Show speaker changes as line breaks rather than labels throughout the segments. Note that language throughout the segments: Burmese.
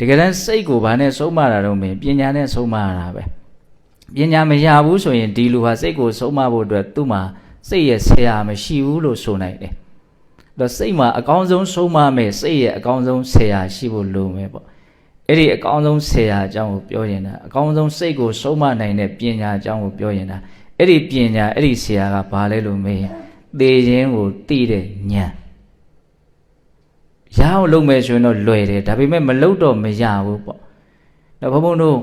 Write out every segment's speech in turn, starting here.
တကယ်တမ်းစိတ်ကိုဘာနဲ့ဆုံးမတာတော့မင်းပညာနဲ့ဆုံးမရတာပဲပညာမရဘူးဆိုရင်ဒီလူဟာစိတ်ကိုဆုံးမဖို့အတွက်သူ့မှာစိတ်ရဲ့ဆရာမရှိဘူးလို့ဆိုနိုင်တယ်တော့စိတ်မှာအကောင်းဆုံးဆုံးမမယ်စိတ်ရဲ့အကောင်းဆုံးဆရာရှိဖို့လိုမယ်ပေါ့အဲ့ဒီအကောင်းဆုံးဆရာအကြောင်းကိုပြောရင်တာအကောင်းဆုံးစိတ်ကိုဆုံးမနိုင်တဲ့ပညာအကြောင်းကိုပြောရင်တာအဲ့ဒီပညာအဲ့ဒီဆရာကဘာလဲလို့မေးရင်သေခြင်းကိုသိတဲ့ဉာဏ် ရအောင်လုပ်မယ်ဆိုရင်တော့လွယ်တယ်ဒါပေမဲ့မလုပ်တော့မရဘူးပေါ့တော့ဘုံဘုံတို့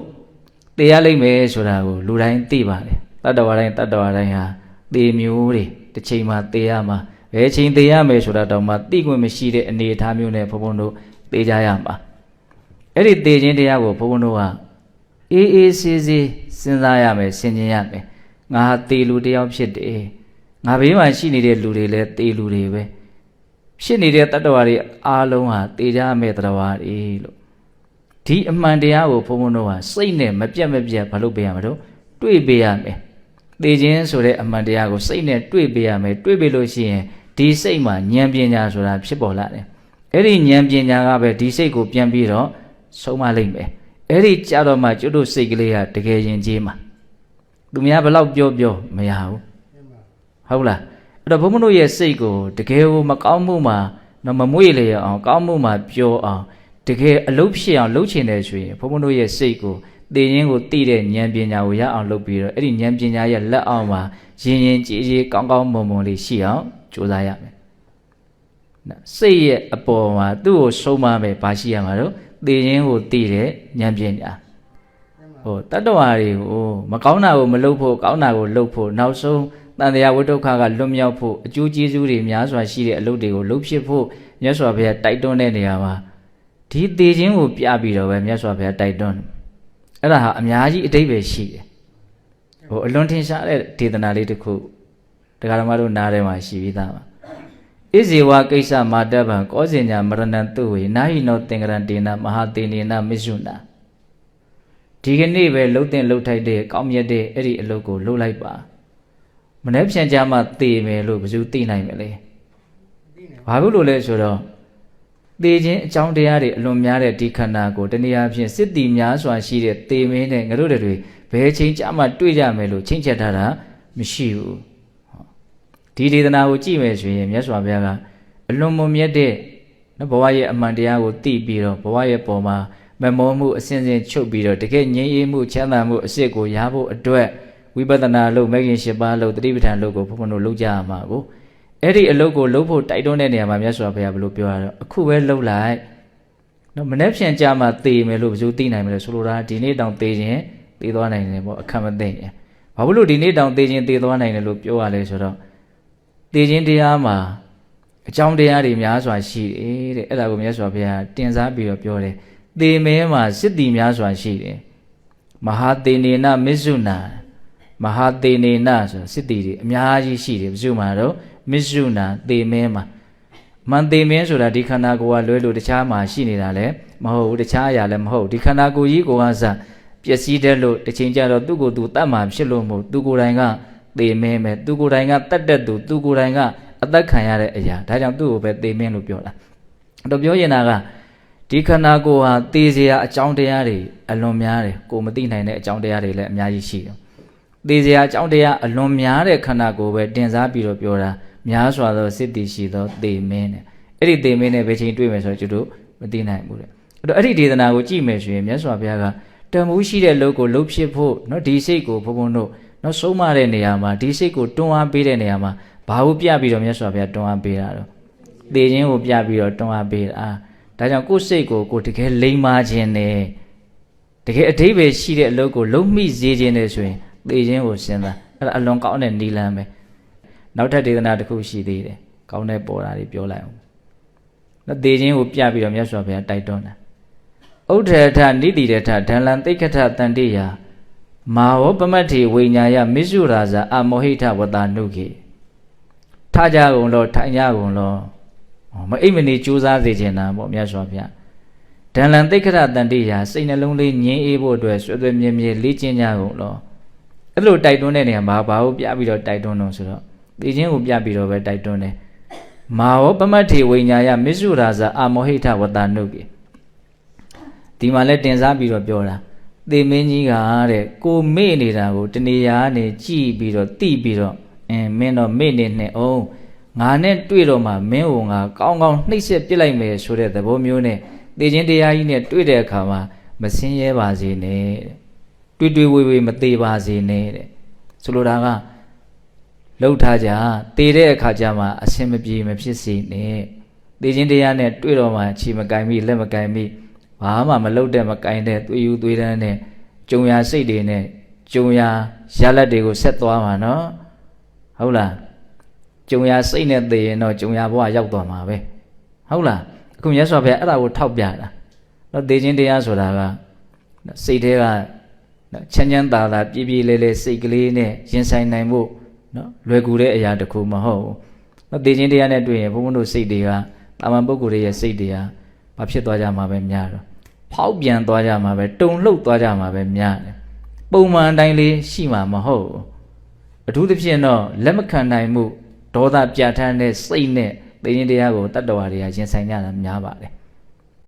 သေရလိမ့်မယ်ဆိုတာကိုလူတိုင်းသိပါတယ်တတ္တဝါတိုင်းတတ္တဝါတိုင်းဟာသေမျိုးတွေတစ်ချိန်မှာသေရမှာဘယ်ချိန်သေရမယ်ဆိုတာတော့မှသိခွင့်မရှိတဲ့အနေအထားမျိုးနဲ့ဘုံဘုံတို့သေကြရမှာအဲ့ဒီသေခြင်းတရားကိုဘုံဘုံတို့ကအေးအေးဆေးဆေးစဉ်းစားရမယ်ဆင်ခြင်ရမယ်ငါဟာသေလူတစ်ယောက်ဖြစ်တယ်ငါဘေးမှာရှိနေတဲ့လူတွေလည်းသေလူတွေပဲ ဖြစ်နေတဲ့တတ္တဝါတွေအားလုံးဟာသေကြမဲ့တတ္တဝါတွေလို့ဒီအမှန်တရားကိုဘုံဘုံတို့ဟာစိတ်နဲ့မပြတ်မပြတ်မလုပ်ပေးရမှာတော့တွေးပေးရမယ်သေခြင်းဆိုတဲ့အမှန်တရားကိုစိတ်နဲ့တွေးပေးရမယ်တွေးပေးလို့ရှိရင်ဒီစိတ်မှာဉာဏ်ပညာဆိုတာဖြစ်ပေါ်လာတယ်အဲ့ဒီဉာဏ်ပညာကပဲဒီစိတ်ကိုပြန်ပြီးတော့ဆုံးမလိုက်မယ်အဲ့ဒီကြတော့မှကျွတ်တို့စိတ်ကလေးကတကယ်ရင်ကြီးမှာသူများဘလောက်ပြောပြောမရဘူးဟုတ်လား အဲ့တော့ဘုံမတို့ရဲ့စိတ်ကိုတကယ်ကိုမကောင်းမှုမှာတော့မမွေ့လေအောင်ကောင်းမှုမှာပြောအောင်တကယ်အလုပ်ဖြစ်အောင်လုပ်ချင်တယ်ဆိုရင်ဘုံမတို့ရဲ့စိတ်ကိုသိရင်ကိုသိတဲ့ဉာဏ်ပညာကိုရအောင်လုပ်ပြီးတော့အဲ့ဒီဉာဏ်ပညာရဲ့လက်အောက်မှာရင်ရင်ကြည်ကြည်ကောင်းကောင်းမွန်မွန်လေးရှိအောင်ကြိုးစားရမယ်နော်စိတ်ရဲ့အပေါ်မှာသူ့ကိုဆုံးမမယ်ဘာရှိရမှာတော့သိရင်ကိုသိတဲ့ဉာဏ်ပညာဟိုတတ္တဝါတွေကိုမကောင်းတာကိုမလုပ်ဖို့ကောင်းတာကိုလုပ်ဖို့နောက်ဆုံး တန်တရားဝိဒုက္ခကလွတ်မြောက်ဖို့အကျိုးကျေးဇူးတွေများစွာရှိတဲ့အလုပ်တွေကိုလုပ်ဖြစ်ဖို့မြတ်စွာဘုရားတိုက်တွန်းတဲ့နေရာမှာဒီသေခြင်းကိုပြပြီးတော့ပဲမြတ်စွာဘုရားတိုက်တွန်းတယ်အဲ့ဒါဟာအများကြီးအတိတ်ပဲရှိတယ်ဟိုအလွန်ထင်ရှားတဲ့ဒေသနာလေးတစ်ခုတရားဓမ္မတို့နားထဲမှာရှိပြီးသားပါဣဇေဝကိစ္စမာတဗံကောဇင်ညာမရဏံတုဝေနာဟိနောသင်္ကရံတေနမဟာတေနေနမစ္ဆုနာဒီကနေ့ပဲလှုပ်တဲ့လှုပ်ထိုက်တဲ့ကောင်းမြတ်တဲ့အဲ့ဒီအလုပ်ကိုလှုပ်လိုက်ပါ မနေ့ပြန်ကြမှာသေမယ်လို့ဘယ်သူသိနိုင်မလဲဘာဖြစ်လို့လဲဆိုတော့သေခြင်းအကြောင်းတရားတွေအလွန်များတဲ့ဒီခန္ဓာကိုတနည်းအားဖြင့်စစ်တီများစွာရှိတဲ့သေမင်းနဲ့ငါတို့တွေဘယ်ချိန်ကြမှာတွေ့ကြမယ်လို့ချင်းချက်ထားတာမရှိဘူးဒီဒေသနာကိုကြည့်မယ်ဆိုရင်မြတ်စွာဘုရားကအလွန်မွန်မြတ်တဲ့နော်ဘဝရဲ့အမှန်တရားကိုသိပြီးတော့ဘဝရဲ့ပုံမှာမမောမှုအစဉ်စဉ်ချုပ်ပြီးတော့တကယ်ငြိမ်းအေးမှုချမ်းသာမှုအစစ်ကိုရဖို့အတွက် ဝိပဿနာလို့မဂ်ရင်၈ပါးလို့တတိပဋ္ဌာန်လို့ကိုဘုန်းဘုန်းတို့လုပ်ကြရမှာကိုအဲ့ဒီအလုပ်ကိုလုပ်ဖို့တိုက်တွန်းတဲ့နေရာမှာမြတ်စွာဘုရားဘယ်လိုပြောရတော့အခုပဲလုပ်လိုက်နော်မနေ့ပြန်ကြမှာသေမယ်လို့ဘယ်သူသိနိုင်မလဲဆိုလိုတာဒီနေ့တောင်သေခြင်းသေသွားနိုင်တယ်ပေါ့အခက်မသိရင်ဘာလို့ဒီနေ့တောင်သေခြင်းသေသွားနိုင်တယ်လို့ပြောရလဲဆိုတော့သေခြင်းတရားမှာအကြောင်းတရားတွေများစွာရှိတယ်တဲ့အဲ့ဒါကိုမြတ်စွာဘုရားတင်စားပြီးတော့ပြောတယ်သေမဲမှာစစ်တီများစွာရှိတယ်မဟာသေနေနမစ္ဆုနာ မဟာသေနေနဆိုစစ်တီတွေအများကြီးရှိတယ်ဘယ်သူမှတော့မစ္ဆုနာသေမင်းမှာမန်သေမင်းဆိုတာဒီခန္ဓာကိုယ်ကလွဲလို့တခြားမှာရှိနေတာလည်းမဟုတ်ဘူးတခြားအရာလည်းမဟုတ်ဒီခန္ဓာကိုယ်ကြီးကိုကစပျက်စီးတယ်လို့တစ်ချိန်ကျတော့သူ့ကိုယ်သူတတ်မှာဖြစ်လို့မဟုတ်သူကိုယ်တိုင်ကသေမင်းပဲသူကိုယ်တိုင်ကတတ်တဲ့သူသူကိုယ်တိုင်ကအသက်ခံရတဲ့အရာဒါကြောင့်သူ့ကိုပဲသေမင်းလို့ပြောတာတော့ပြောရင်တာကဒီခန္ဓာကိုယ်ဟာသေစရာအကြောင်းတရားတွေအလွန်များတယ်ကိုမသိနိုင်တဲ့အကြောင်းတရားတွေလည်းအများကြီးရှိတယ် သေเสียအကြောင်းတရားအလွန်များတဲ့ခန္ဓာကိုယ်ပဲတင်စားပြီးတော့ပြောတာများစွာသောစစ်တီရှိသောသေမင်းနဲ့အဲ့ဒီသေမင်းနဲ့ဘယ်ချိန်တွေ့မယ်ဆိုတော့ကျွန်တော်မသိနိုင်ဘူးတဲ့အဲ့တော့အဲ့ဒီဒေသနာကိုကြည့်မယ်ဆိုရင်မြတ်စွာဘုရားကတန်မှုရှိတဲ့လုပ်ကိုလုပ်ဖြစ်ဖို့เนาะဒီစိတ်ကိုဘုံဘုံတို့เนาะဆုံးမတဲ့နေရာမှာဒီစိတ်ကိုတွန်းအားပေးတဲ့နေရာမှာဘာလို့ပြပြီးတော့မြတ်စွာဘုရားတွန်းအားပေးတာတော့သေခြင်းကိုပြပြီးတော့တွန်းအားပေးတာဒါကြောင့်ကိုယ်စိတ်ကိုကိုတကယ်လိမ္မာခြင်းနဲ့တကယ်အဓိပ္ပာယ်ရှိတဲ့အလုပ်ကိုလုံးမိစေခြင်းနဲ့ဆိုရင် သေခြင်းကိုစဉ်းစားအဲ့ဒါအလွန်ကောင်းတဲ့နီလန်းပဲနောက်ထပ်ဒေသနာတစ်ခုရှိသေးတယ်ကောင်းတဲ့ပေါ်တာတွေပြောလိုက်အောင်နော်သေခြင်းကိုပြပြီးတော့မြတ်စွာဘုရားတိုက်တွန်းတာဥဒ္ဓထနိတိရထဒံလံသိက္ခထတန်တိယမာဝပမတ္ထိဝိညာယမစ္ဆုရာဇအမောဟိထဝတနုခေထကြကုန်လို့ထိုင်ကြကုန်လို့မအိပ်မနေကြိုးစားစေချင်တာပေါ့မြတ်စွာဘုရားဒံလံသိက္ခထတန်တိယစိတ်နှလုံးလေးငြင်းအေးဖို့အတွက်ဆွေသွေမြဲမြဲလေ့ကျင့်ကြကုန်လို့ အဲ့လိုတိုက်တွန်းတဲ့နေရာမှာဘာလို့ပြပြီးတော့တိုက်တွန်းတော့ဆိုတော့သိချင်းကိုပြပြီးတော့ပဲတိုက်တွန်းတယ်မာဝပမတ္ထိဝိညာယမစ္ဆုရာဇအာမောဟိထဝတနုကေဒီမှာလဲတင်စားပြီးတော့ပြောတာသေမင်းကြီးကတဲ့ကိုမေ့နေတာကိုတနေရာကနေကြည်ပြီးတော့တိပြီးတော့အင်းမင်းတော့မေ့နေနဲ့အောင်ငါနဲ့တွေ့တော့မှမင်းကိုငါကောင်းကောင်းနှိပ်စက်ပြစ်လိုက်မယ်ဆိုတဲ့သဘောမျိုးနဲ့သေခြင်းတရားကြီးနဲ့တွေ့တဲ့အခါမှာမစင်းရဲပါစေနဲ့ တဲ့တွေ့တွေ့ဝေဝေမသေးပါစေနဲ့တဲ့ဆိုလိုတာကလှုပ်ထားကြတည်တဲ့အခါကျမှအစင်မပြေမဖြစ်စေနဲ့တည်ခြင်းတရားနဲ့တွေ့တော့မှခြေမကင်မိလက်မကင်မိဘာမှမလှုပ်တဲ့မကင်တဲ့သွေးယူသွေးတန်းနဲ့ကြုံရစိတ်တွေနဲ့ကြုံရရလက်တွေကိုဆက်သွားမှာနော်ဟုတ်လားကြုံရစိတ်နဲ့တည်ရင်တော့ကြုံရဘဝရောက်သွားမှာပဲဟုတ်လားအခုမြတ်စွာဘုရားအဲ့ဒါကိုထောက်ပြတာတော့တည်ခြင်းတရားဆိုတာကစိတ်တွေက ချမ်းချမ်းသာသာပြည့်ပြည့်လဲလဲစိတ်ကလေးနဲ့ရင်ဆိုင်နိုင်ဖို့နော်လွယ်ကူတဲ့အရာတစ်ခုမဟုတ်ဘူး။နော်တည်ခြင်းတရားနဲ့တွေ့ရင်ဘုန်းဘုန်းတို့စိတ်တွေကတာမန်ပုဂ္ဂိုလ်တွေရဲ့စိတ်တွေကဘာဖြစ်သွားကြမှာပဲများတော့ဖောက်ပြန်သွားကြမှာပဲတုန်လှုပ်သွားကြမှာပဲများတယ်။ပုံမှန်အတိုင်းလေးရှိမှာမဟုတ်ဘူး။အထူးသဖြင့်တော့လက်မခံနိုင်မှုဒေါသပြဋ္ဌာန်းတဲ့စိတ်နဲ့တည်ခြင်းတရားကိုတတ္တဝါတွေကရင်ဆိုင်ကြတာများပါတယ်